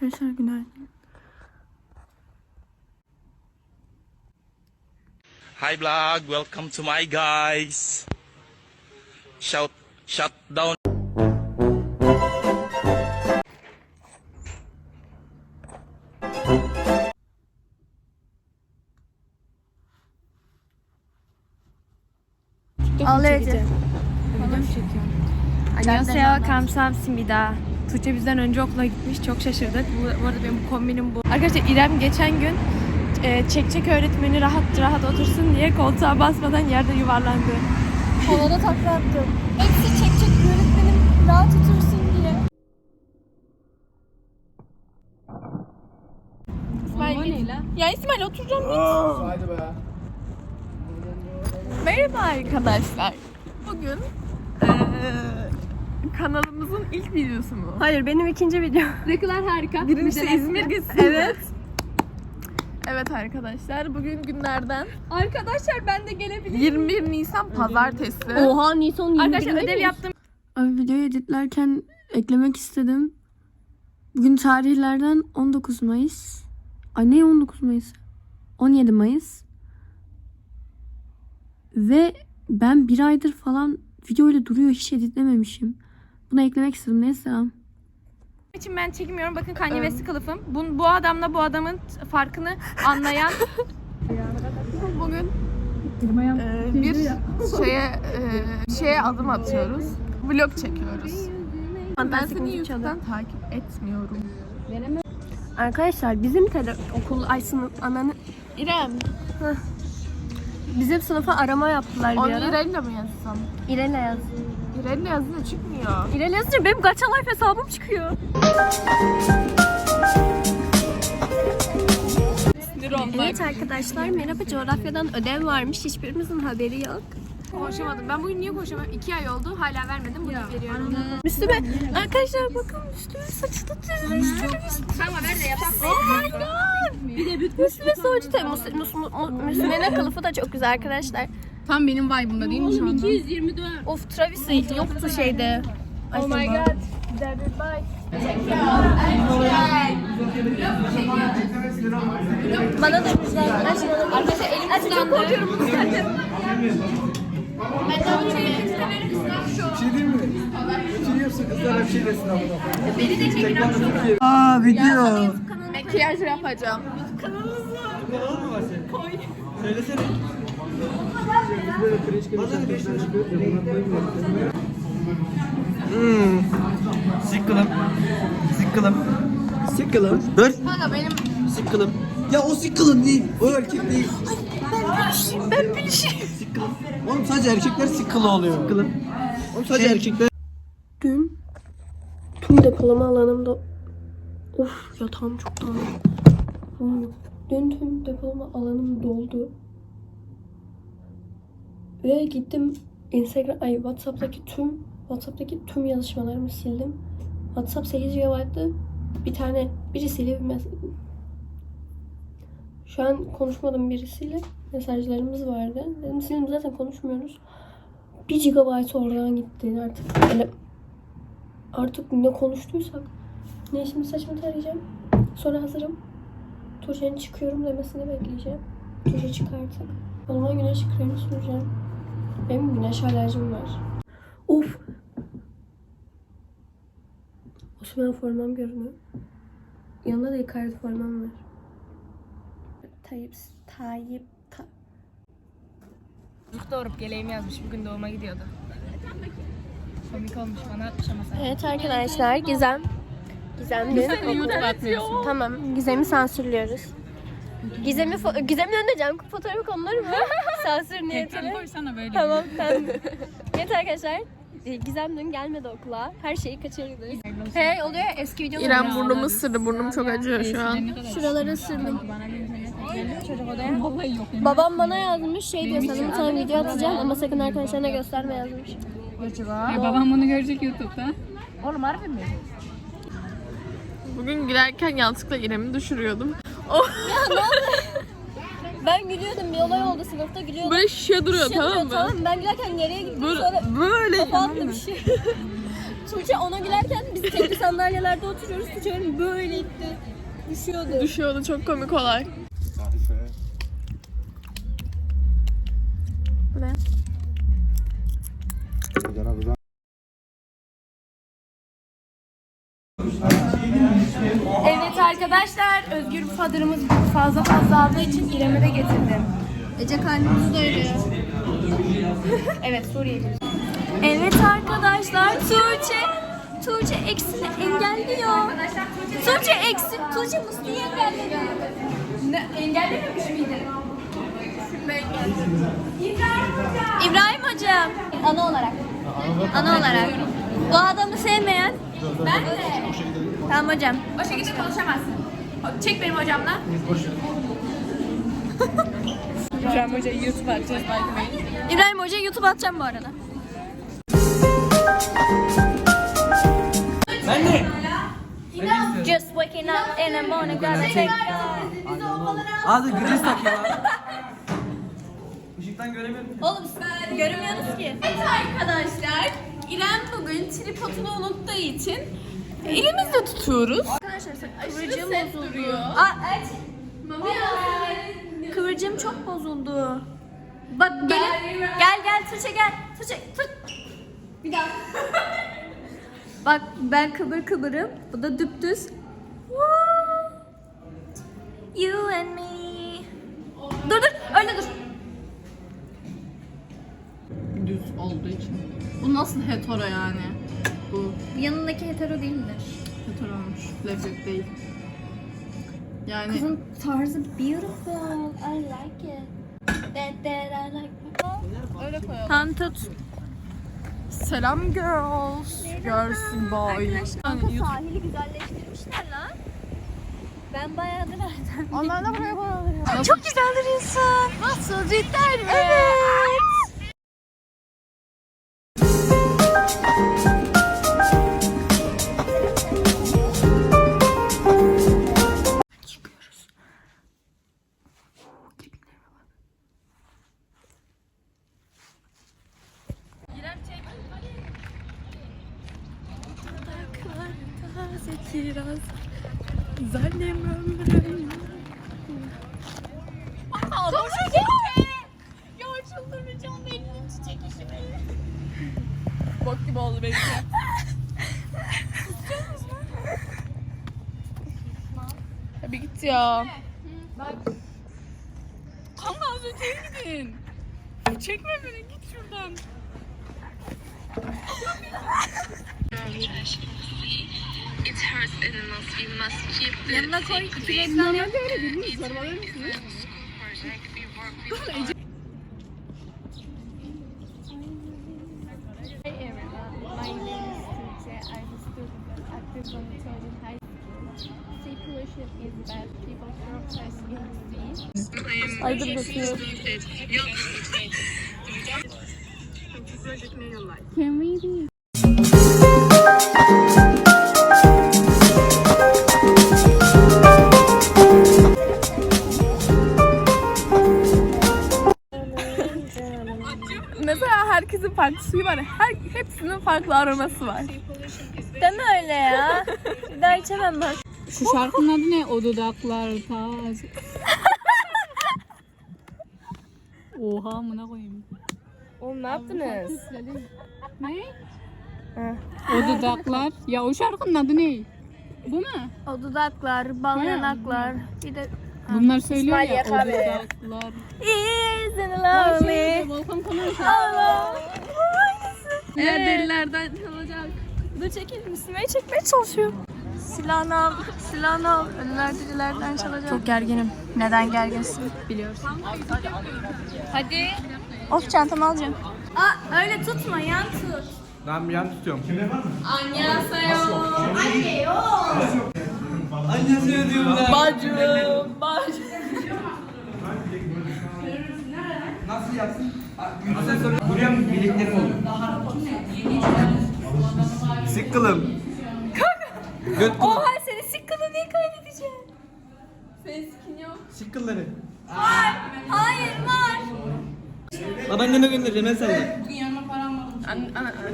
Hi vlog, welcome to my guys. Shout shut down. Already. 안녕하세요. 감사합니다. Tuğçe bizden önce okula gitmiş. Çok şaşırdık. Bu, bu arada benim kombinim bu. Arkadaşlar İrem geçen gün e, çekçek öğretmeni rahat rahat otursun diye koltuğa basmadan yerde yuvarlandı. Kolada takla attım. Hepsi çekecek öğretmenim rahat otursun diye. İsmail Ya İsmail oturacağım git. Merhaba arkadaşlar. Bugün eee, kanalımızın ilk videosu mu? Hayır benim ikinci video. Ne kadar harika. Birincisi İzmir gitsin. Evet. Evet arkadaşlar bugün günlerden Arkadaşlar ben de gelebilirim. 21 Nisan pazartesi. Oha Nisan 21 Arkadaşlar ödev yaptım. Abi videoyu editlerken eklemek istedim. Bugün tarihlerden 19 Mayıs. Ay ne 19 Mayıs? 17 Mayıs. Ve ben bir aydır falan video öyle duruyor hiç editlememişim. Bunu eklemek istedim neyse. için ben çekmiyorum. Bakın Kanye West'i kılıfım. Bu, bu adamla bu adamın farkını anlayan bugün e, bir şeye e, şeye adım atıyoruz. Vlog çekiyoruz. Ben seni YouTube'dan takip etmiyorum. Arkadaşlar bizim tele okul ay sınıf ananı İrem, bizim sınıfa arama yaptılar bir onu ara. İrel'le mi yazsam? İrel'le yaz. İrel'le yazınca çıkmıyor. İrel yazınca benim Gacha Life hesabım çıkıyor. Evet arkadaşlar merhaba coğrafyadan ödev varmış hiçbirimizin haberi yok. Konuşamadım. Ben bugün niye konuşamıyorum? İki ay oldu. Hala vermedim. Bunu veriyorum. Üstüme arkadaşlar bakın üstüme saçını düzleştirmiş. Tamam ver de yapalım. Oh my god. Bir de bütün saçı da mus, Müslüman'ın kılıfı da çok güzel arkadaşlar. Tam benim vibe'ımda değil mi şu anda? Of Travis yoktu şeyde. Oh my god. Bana da güzel arkadaşlar. Arkadaşlar elim Ay, çok korkuyorum bunu zaten. şey diyeyim mi? Çiğniyorsun kızlar hep şey desin ama. Ah video. Makyaj yapacağım. Kanalın mı var senin? Koy. Söylesene. Hmm. Sıkkılım. Sıkkılım. Sıkkılım. Dur. Kanka benim Sıkkılım. Ya o sıkkılım değil. O erkek değil. Ben bir şey. Sıkkılım. Oğlum sadece erkekler sıkkılı oluyor. Sıkkılım. Oğlum sadece erkekler. Dün tüm depolama alanımda of yatağım çok dağıldı. Dün tüm depolama alanım doldu. Ve gittim Instagram ay WhatsApp'taki tüm WhatsApp'taki tüm yazışmalarımı sildim. WhatsApp 8 GB'dı. Bir tane birisiyle bir mes- şu an konuşmadığım birisiyle mesajlarımız vardı. Dedim sildim zaten konuşmuyoruz. 1 GB oradan gitti artık. Öyle artık ne konuştuysak. Ne şimdi saçımı tarayacağım. Sonra hazırım. Tuğçe'nin çıkıyorum demesini bekleyeceğim. Tuğçe çıkartıp. O zaman güneş kremi süreceğim. Benim güneş alerjim var. Of. Osman formam görünüyor. Yanında da Icardi formam var. Tayyip, Tayyip, ta çocuk doğurup geleğimi yazmış. Bugün doğuma gidiyordu. Komik olmuş bana atmış ama sen. Evet arkadaşlar Gizem. Gizem de YouTube atmıyorsun. Tamam Gizem'i sansürlüyoruz. Gizem'i Gizem'in önünde cam fotoğrafı konulur mu? Sansür niyetine. koysana böyle. Tamam tamam. evet arkadaşlar. e, Gizem dün gelmedi okula. Her şeyi kaçırdı. Hey oluyor ya, eski videolar. İrem burnumu ısırdı. Burnum çok acıyor şu an. Şuraları ısırdım. Babam bana yazmış şey diyor sana bir tane video atacağım ama sakın arkadaşlarına gösterme yazmış. Babam bunu görecek YouTube'da. Bugün gülerken yanlışlıkla İrem'i düşürüyordum. Ben gülüyordum bir olay oldu sınıfta gülüyordum. Böyle şişe duruyor Şey tamam oluyor, mı? Tamam ben gülerken geriye gittim Böyle, sonra böyle kafa attı bir şey. Tuğçe ona gülerken biz tekli sandalyelerde oturuyoruz. Tuğçe benim böyle itti. Düşüyordu. Düşüyordu çok komik olay. Bu ne? Evet arkadaşlar Özgür Fadır'ımız fazla fazla aldığı için İrem'e de getirdim. Ece kalbimizi doyuruyor. Evet Suriyeli. Evet arkadaşlar Tuğçe Tuğçe eksini engelliyor. Tuğçe eksi Tuğçe Muslu'yu engelledi. Ne, engellememiş miydi? İbrahim hocam. Ana olarak. Ana olarak. Bu adamı sevmeyen. Ben de. Tamam hocam. O şekilde konuşamazsın. Çek benim hocamla. İbrahim Hoca'yı YouTube atacağız belki. İbrahim Hoca YouTube atacağım bu arada. Ben de. Just waking up in the morning gonna take Ağzı gris tak ya. Işıktan göremiyorum. Oğlum sen görmüyoruz ki. Evet arkadaşlar İrem bugün tripodunu unuttuğu için elimizde tutuyoruz. Kıvırcım bozuluyor. Aa evet. Kıvırcım çok bozuldu. Bak gelin. Gel gel Tuğçe gel. Tuğçe tut. Bir daha. Bak ben kıvır kıvırım. Bu da düptüz. You and me. Dur dur öyle dur. Düz olduğu için. Bu nasıl hetero yani? Bu Yanındaki hetero değildir. Hetero olmuş. Lezzet değil. Yani Kızın tarzı beautiful. I like it. That, that, I like it. öyle koyalım. Tut. Selam girls. Girls boy. Yani YouTube. Sahili güzelleştirmişler lan. Ben bayağıdır nereden Onlar da buraya koyalım. Çok güzeldir insan. Nasıl cidden mi? Evet. Bok gibi oldu benimki Ya bir git ya. Kanka az öteye gidin Çekme beni git şuradan. Yanına koy. iki reklam yap. Hi dur bakıyorum. Can we be farklı suyu var. Her, hepsinin farklı aroması var. Deme öyle ya. Bir daha içemem ben. Şu şarkının adı ne? O dudaklar taze. Oha amına koyayım. Oğlum ne yaptınız? Ne? O dudaklar. Ya o şarkının adı ne? Bu mu? O dudaklar, bal yanaklar. Bir de Bunlar söylüyor İsmail ya. O Yakabe. dudaklar. Isn't love me. Volkan Konar Allah. Eğer delilerden olacak. Dur çekelim. Üstüme çekmeye çalışıyorum. Silahını al. Silahını al. Ölüler dirilerden çalacak. Çok gerginim. Neden gerginsin? Biliyorsun. Hadi. Of çantamı alacağım. Aa öyle tutma yan tut. Ben bir yan tutuyorum. Annyeonghaseyo. Annesi diyor burada. Bacım. Bacım. Nasıl yapsın? Asansör buraya mı bileklerim oluyor? Sıkkılım. Göt kulak. Oha seni sıkkını niye kaybedeceğim? Sıkkılları. Hayır var. Babaanneme göndereceğim ben sana. Yanına param var.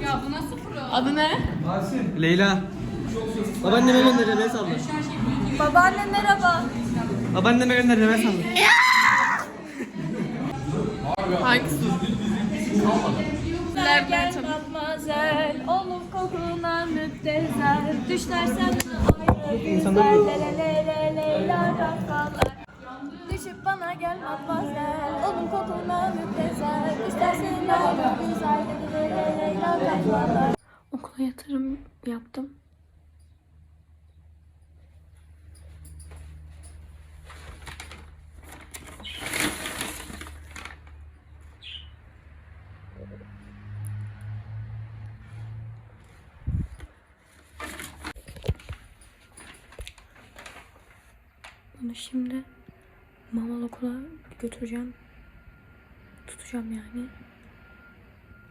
Ya bu nasıl pro? Adı ne? Leyla. Babaanneme gönder hemen salla. Babaanne merhaba. Babaanneme gönder hemen salla. Hangisi? Gel gel matmazel, oğlum kokuna müptezel. Düşlersen ayrı güzel, le le le le leyla kafalar. Düşüp bana gel matmazel, oğlum kokuna müptezel. Düşlersen ayrı güzel, le le le leyla kafalar. Okula yatırım yaptım. Bunu şimdi Mamal okula götüreceğim. Tutacağım yani.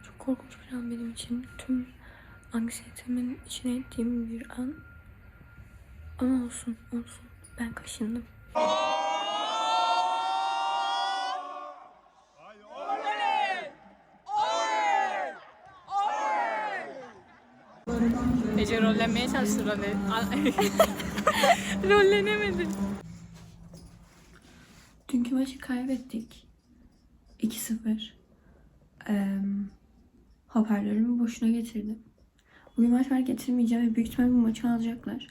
Çok korkunç bir an benim için. Tüm anksiyetemi içine ettiğim bir an. Ama olsun, olsun. Ben kaşındım. Ece rollenmeye çalıştı rolle. Rollenemedi. Maçı kaybettik. 2-0. Eee hoparlörümü boşuna getirdim. Bugün maç var getirmeyeceğim ve büyük ihtimalle bu maçı alacaklar.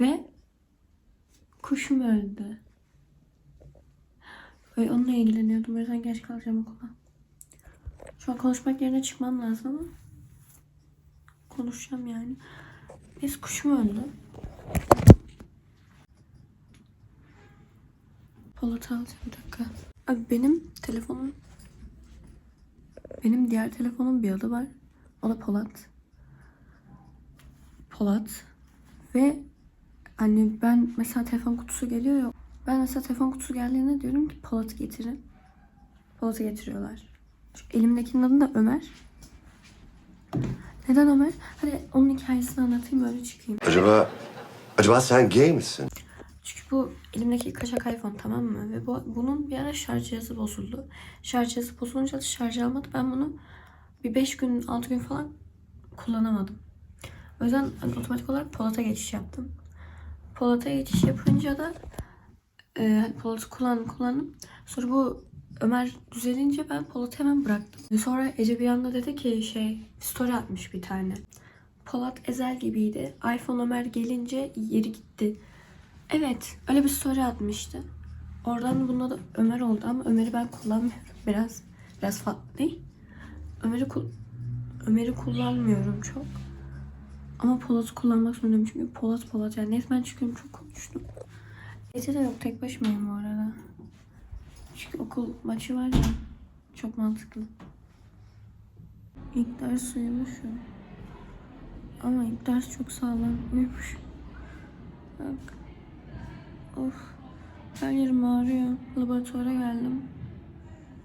Ve kuşum öldü. Ve onunla ilgileniyordum. O yüzden geç kalacağım okula. Şu an konuşmak yerine çıkmam lazım ama konuşacağım yani. Biz kuşum öldü. Polat alacağım bir dakika. Abi benim telefonum benim diğer telefonum bir adı var. O da Polat. Polat. Ve hani ben mesela telefon kutusu geliyor ya. Ben mesela telefon kutusu geldiğinde diyorum ki Polat'ı getirin. Polat'ı getiriyorlar. Çünkü elimdekinin adı da Ömer. Neden Ömer? Hadi onun hikayesini anlatayım öyle çıkayım. Acaba acaba sen gay misin? Çünkü bu elimdeki kaçak iPhone tamam mı? Ve bu, bunun bir ara şarj cihazı bozuldu. Şarj cihazı bozulunca da şarj almadı. Ben bunu bir 5 gün 6 gün falan kullanamadım. O yüzden hani otomatik olarak Polat'a geçiş yaptım. Polat'a geçiş yapınca da e, Polat'ı kullandım kullandım. Sonra bu Ömer düzelince ben Polat'ı hemen bıraktım. Sonra Ece bir anda dedi ki şey story atmış bir tane. Polat Ezel gibiydi. iPhone Ömer gelince yeri gitti. Evet, öyle bir story atmıştı. Oradan bunda da Ömer oldu ama Ömer'i ben kullanmıyorum. Biraz biraz farklı değil. Ömer'i Ömer'i kullanmıyorum çok. Ama Polat'ı kullanmak zorundayım çünkü Polat Polat yani neyse ben çıkıyorum çok konuştum. Gece de yok tek başımayım bu arada. Çünkü okul maçı var ya çok mantıklı. İlk ders uyumuşum. Ama ilk ders çok sağlam uyumuş. Bak. Of. Her yerim ağrıyor. Laboratuvara geldim.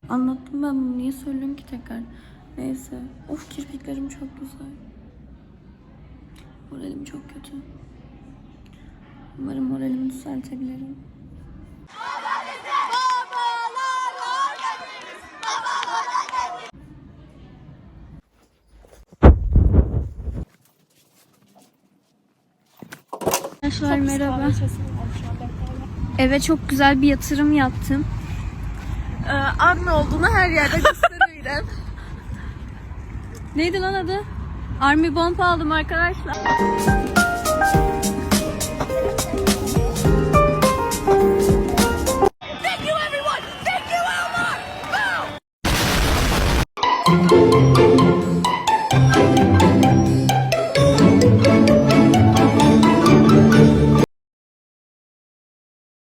Anlattım ben bunu. Niye söylüyorum ki tekrar? Neyse. Of kirpiklerim çok güzel. Moralim çok kötü. Umarım moralimi düzeltebilirim. Arkadaşlar merhaba. Eve çok güzel bir yatırım yaptım. Ee, Army olduğunu her yerde gösteriyorum. Neydi lan adı? Army Bomb aldım arkadaşlar.